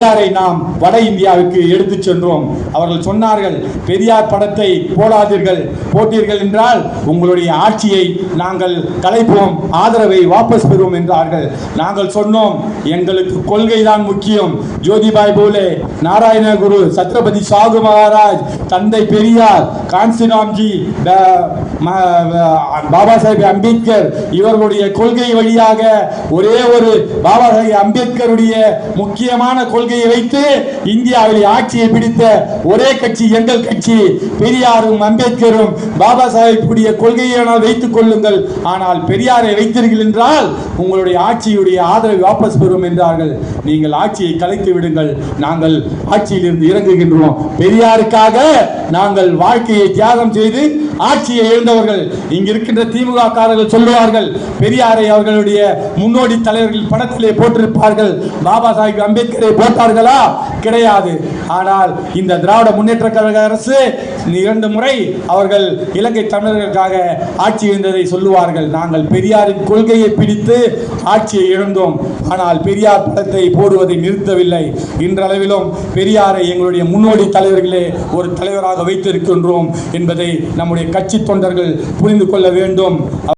பெரியாரை நாம் வட இந்தியாவுக்கு எடுத்துச் சென்றோம். அவர்கள் சொன்னார்கள் பெரியார் படத்தை போடாதீர்கள் போட்டீர்கள் என்றால் உங்களுடைய ஆட்சியை நாங்கள் கலைப்போம் ஆதரவை வாபஸ் பெறுவோம் என்றார்கள். நாங்கள் சொன்னோம் எங்களுக்கு கொள்கை தான் முக்கியம். ஜோதிபாய் போலே நாராயணகுரு சத்ரபதி சாகு மகாராஜ் தந்தை பெரியார் கான்சிராம்ஜி பாபா சாஹேப் அம்பேத்கர் இவர்களுடைய கொள்கை வழியாக ஒரே ஒரு பாபா சாஹேப் அம்பேத்கருடைய முக்கியமான கொள்கை கொள்கையை வைத்து இந்தியாவில் ஆட்சியை பிடித்த ஒரே கட்சி எங்கள் கட்சி பெரியாரும் அம்பேத்கரும் பாபா சாஹேப்புடைய கொள்கையை வைத்துக் கொள்ளுங்கள். ஆனால் பெரியாரை வைத்தீர்கள் என்றால் உங்களுடைய ஆட்சியுடைய ஆதரவை வாபஸ் பெறும் என்றார்கள். நீங்கள் ஆட்சியை கலைத்து விடுங்கள். நாங்கள் ஆட்சியிலிருந்து இறங்குகின்றோம். பெரியாருக்காக நாங்கள் வாழ்க்கையை தியாகம் செய்து ஆட்சியை இழந்தவர்கள். இங்கு இருக்கின்ற திமுக காரர்கள் சொல்லுவார்கள் பெரியாரை அவர்களுடைய முன்னோடி தலைவர்கள் படத்திலே போட்டிருப்பார்கள். பாபா சாஹிப் அம்பேத்கரை போட்டார்களா? கிடையாது. ஆனால் இந்த திராவிட முன்னேற்ற கழக அரசு இரண்டு முறை அவர்கள் இலங்கை தமிழர்களுக்காக ஆட்சி இருந்ததை சொல்லுவார்கள். நாங்கள் பெரியாரின் கொள்கையை பிடித்து ஆட்சியை இழந்தோம். ஆனால் பெரியார் படத்தை போடுவதை நிறுத்தவில்லை. இன்றளவிலும் பெரியாரை எங்களுடைய முன்னோடி தலைவர்களே ஒரு தலைவராக வைத்திருக்கின்றோம் என்பதை நம்முடைய கட்சி தொண்டர்கள் புரிந்து கொள்ள வேண்டும்.